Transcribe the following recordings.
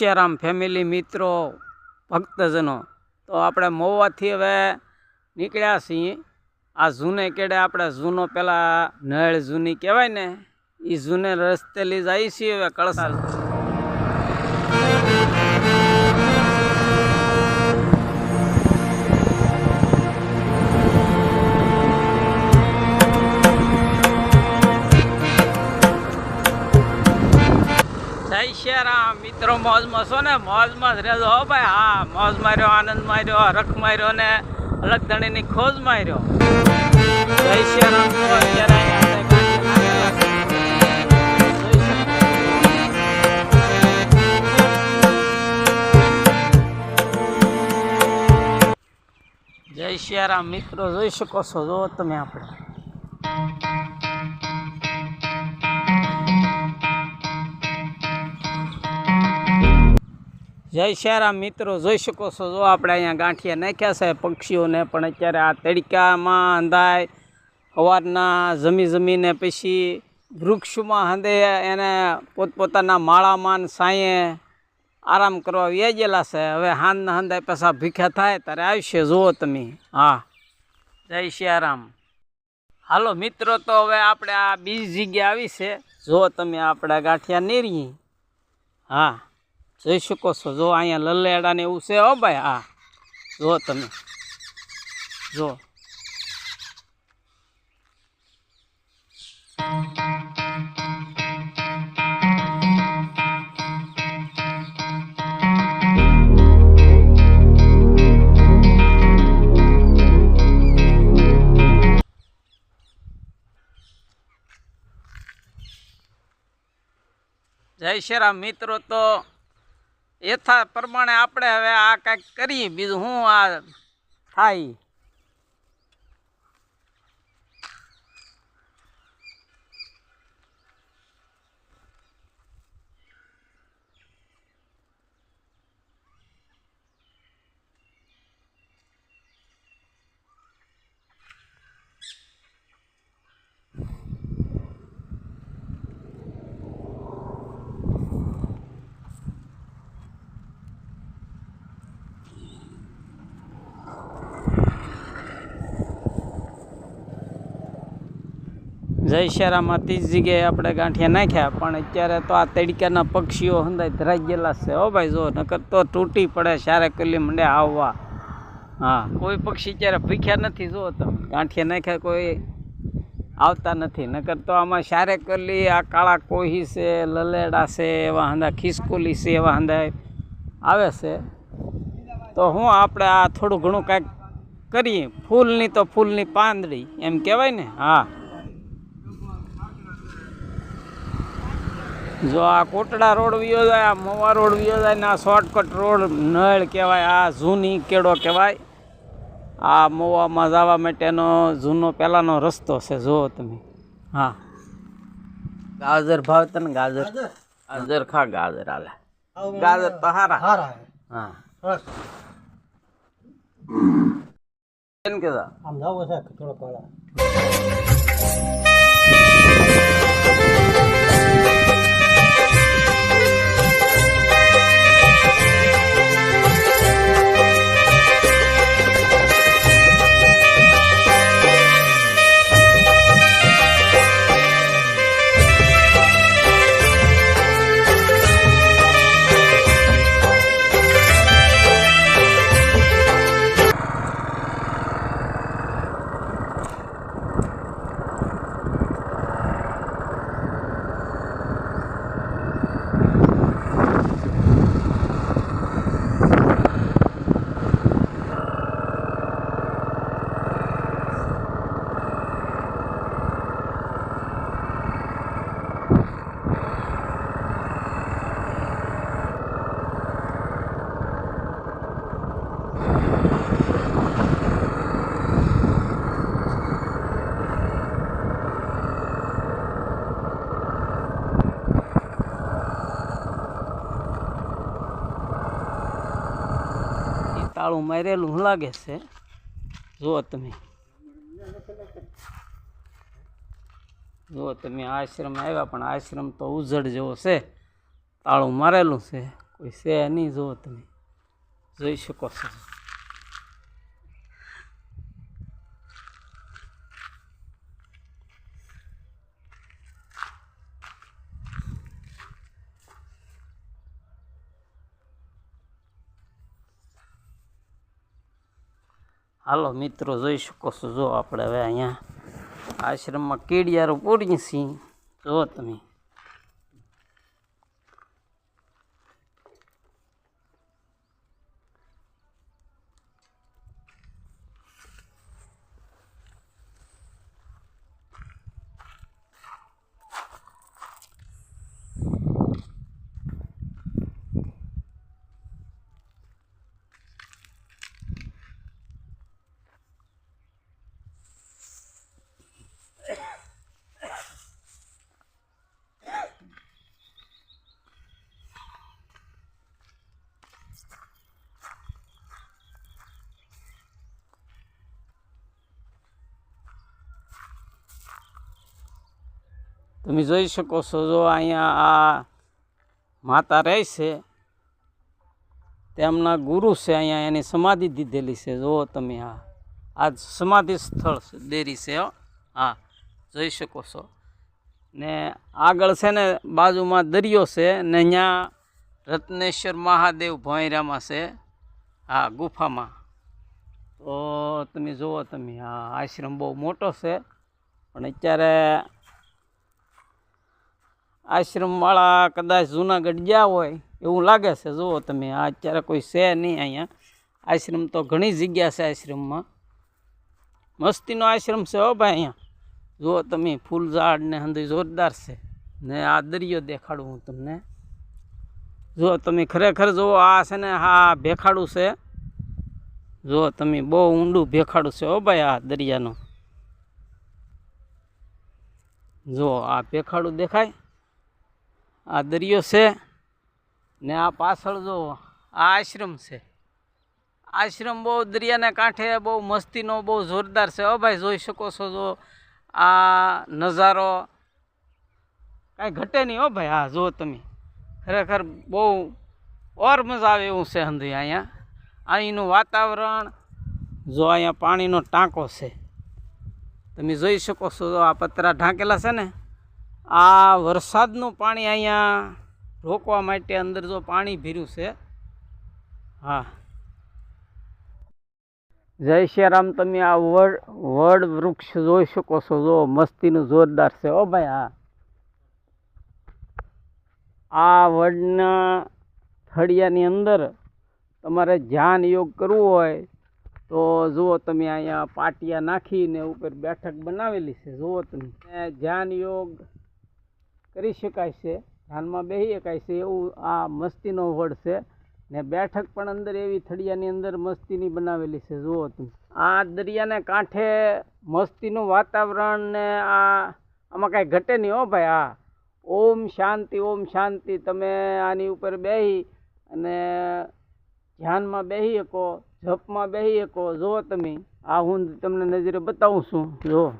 Siyaram family મિત્રો, ભક્તજનો. તો આપણે મહુવાથી હવે નીકળ્યા છીએ. આ જૂને કેડે આપણે જૂનો પેલા નળ જૂની કહેવાય ને એ જૂને રસ્તે લઈ જઈએ છીએ હવે કળસાલ. શ્યારામ મિત્રો, મોજમાં છો ને? મોજમાં જ રહેજો હો ભાઈ. હા, મોજ માર્યો, આનંદ માર્યો રખ માર્યો ને અલગ ધણીની ખોજ માર્યો. જય શ્રી રામ. જય શ્યારામ, મિત્રો, જોઈ શકો છો, જો તમે આપણે. જય શ્યારામ મિત્રો, જોઈ શકો છો, જો આપણે અહીંયા ગાંઠિયા નાખ્યા છે, પક્ષીઓને પણ અત્યારે આ તડકામાં અંધાય સવારના જમી જમીને પછી વૃક્ષમાં હંદે એને પોતપોતાના માળામાં સાંયે આરામ કરવા વ્યાજેલા છે. હવે હાંદના હંદાય પાછા ભીખ્યા થાય, ત્યારે આવશે, જુઓ તમે. હા. જય શ્યારામ. હાલો મિત્રો, તો હવે આપણે આ બીજી જગ્યા આવી છે. જો તમે, આપણા ગાંઠિયા નેરીએ. હા. જોઈ શકો છો. જો અહીંયા લલેડા ને એવું છે હો ભાઈ, હા. જો તમે. જો. જય શ્રી રામ. મિત્રો, તો એથા પ્રમાણે આપણે હવે આ કાંઈક કરીએ. બીજું હું આ થાય. જય શેરામાં ત્રીજ જગ્યાએ આપણે ગાંઠિયા નાખ્યા, પણ અત્યારે તો આ તડકાના પક્ષીઓ હંદાય ધરાઈ ગયેલા છે. હો ભાઈ, જો, નકર તો તૂટી પડે સારે કલી મંડે આવવા. હા, કોઈ પક્ષી અત્યારે ભીખ્યા નથી, જો, તમે ગાંઠિયા નાખ્યા કોઈ આવતા નથી. નકર તો આમાં સારે કલી આ કાળા કોહી છે, લલેડા છે, એવા હંદા ખિસકોલી છે, એવા હંદા આવે છે. તો હું આપણે આ થોડું ઘણું કાંઈક કરીએ. ફૂલની તો ફૂલની પાંદડી, એમ કહેવાય ને? હા. જો આ કોટડા રોડ વિયો જાય આ મોવા રોડ વિયો જાય ને આ શોર્ટકટ રોડ નળ કહેવાય આ જૂની કેડો કહેવાય. આ મોવામાં જવા માટેનો જૂનો પહેલાંનો રસ્તો છે જુઓ તમે. હા. ગાજર ભાવતા ને ગાજર. ગાજર? ખા ગાજર આલે. ગાજર તો હારા. હારા હા. કેમ કહેતા આમ જવો છે થોડો પહેલા તાળું મારેલું લાગે છે. જુઓ તમે. જુઓ તમે, આશ્રમ આવ્યા પણ આશ્રમ તો ઉજળ જેવો છે. તાળું મારેલું છે. કોઈ છે નહીં, જુઓ તમે. જોઈ શકો છો. હાલો મિત્રો, જોઈ શકો છો, જો આપણે હવે અહીંયા આશ્રમમાં કીડિયારો પૂરી છીએ. જુઓ તમે તમે જોઈ શકો છો, જો અહીંયા આ માતા રહે છે, તેમના ગુરુ છે અહીંયા, એની સમાધિ દીધેલી છે. જુઓ તમે હા આ સમાધિ સ્થળ છે, દેરી છે, હા. જોઈ શકો છો. ને આગળ છે ને, બાજુમાં દરિયો છે, ને અહીંયા રત્નેશ્વર મહાદેવ ભોંયરામાં છે, હા, ગુફામાં. તો તમે જુઓ તમે હા આશ્રમ બહુ મોટો છે, પણ અત્યારે આશ્રમવાળા કદાચ જૂનાગઢ ગયા હોય, એવું લાગે છે. જુઓ તમે, આ અત્યારે કોઈ છે નહીં અહીંયા. આશ્રમ તો ઘણી જગ્યા છે આશ્રમમાં. મસ્તીનો આશ્રમ છે હો ભાઈ અહીંયા. જુઓ તમે ફૂલ ઝાડ ને હંધી જોરદાર છે. ને આ દરિયો દેખાડું હું તમને. જુઓ તમે, ખરેખર જુઓ, આ છે ને, હા, ભેખાડું છે. જુઓ તમે, બહુ ઊંડું ભેખાડું છે હો ભાઈ આ દરિયાનું. જુઓ, આ ભેખાડું દેખાય. આ દરિયો છે ને આ પાછળ જો આ આશ્રમ છે. આશ્રમ બહુ દરિયાના કાંઠે બહુ મસ્તીનો બહુ જોરદાર છે. હો ભાઈ, જોઈ શકો છો જો આ નજારો. કાંઈ ઘટે નહીં હો ભાઈ હા જો તમે. ખરેખર બહુ ઓર મજા આવે એવું છે હંધી અહીંયા. અહીંનું વાતાવરણ જો અહીંયા પાણીનો ટાંકો છે. તમે જોઈ શકો છો આ પતરા ઢાંકેલા છે ને. આ વરસાદનું પાણી અહીંયા રોકવા માટે અંદર જો પાણી ભીર્યું છે, હા. જય શ્રીરામ તમે આ વડ વડ વૃક્ષ જોઈ શકો છો, જો મસ્તીનું જોરદાર છે ઓ ભાઈ, હા. આ વડના થળિયાની અંદર તમારે ધ્યાન યોગ કરવું હોય, તો જુઓ તમે અહીંયા પાટિયા નાખીને ઉપર બેઠક બનાવેલી છે, જુઓ તમે. ધ્યાન યોગ કરી શકાય છે. ધ્યાનમાં બેસી શકાય છે, એવું આ મસ્તીનો વડ છે. ને બેઠક પણ અંદર એવી થળિયાની અંદર મસ્તીની બનાવેલી છે. જુઓ તમે. આ દરિયાને કાંઠે મસ્તીનું વાતાવરણ ને આ આમાં કાંઈ ઘટે નહીં હો ભાઈ આ ઓમ શાંતિ ઓમ શાંતિ. તમે આની ઉપર બેસી અને ધ્યાનમાં બેસી શકો, જપમાં બેસી શકો. જુઓ તમે. આ હું તમને નજરે બતાવું છું. જુઓ.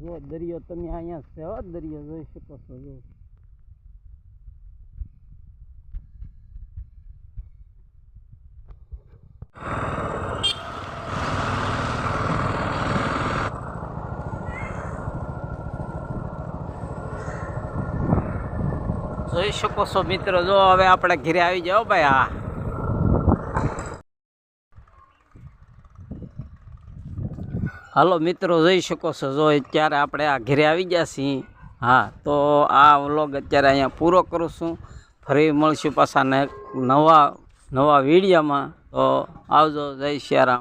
જો દરિયો તમે અહીંયા છે, હો, દરિયો જોઈ શકો છો, જો. જોઈ શકો છો મિત્રો, જો હવે આપણે ઘરે આવી જાઓ ભાઈ, હા. હાલો મિત્રો, જોઈ શકો છો, જો અત્યારે આપણે આ ઘરે આવી ગયા છીએ, હા, તો આ વ્લોગ અત્યારે અહીંયા પૂરો કરું છું. ફરી મળશું પાછા નવા નવા વિડીયામાં. તો આવજો, જય શ્રી રામ.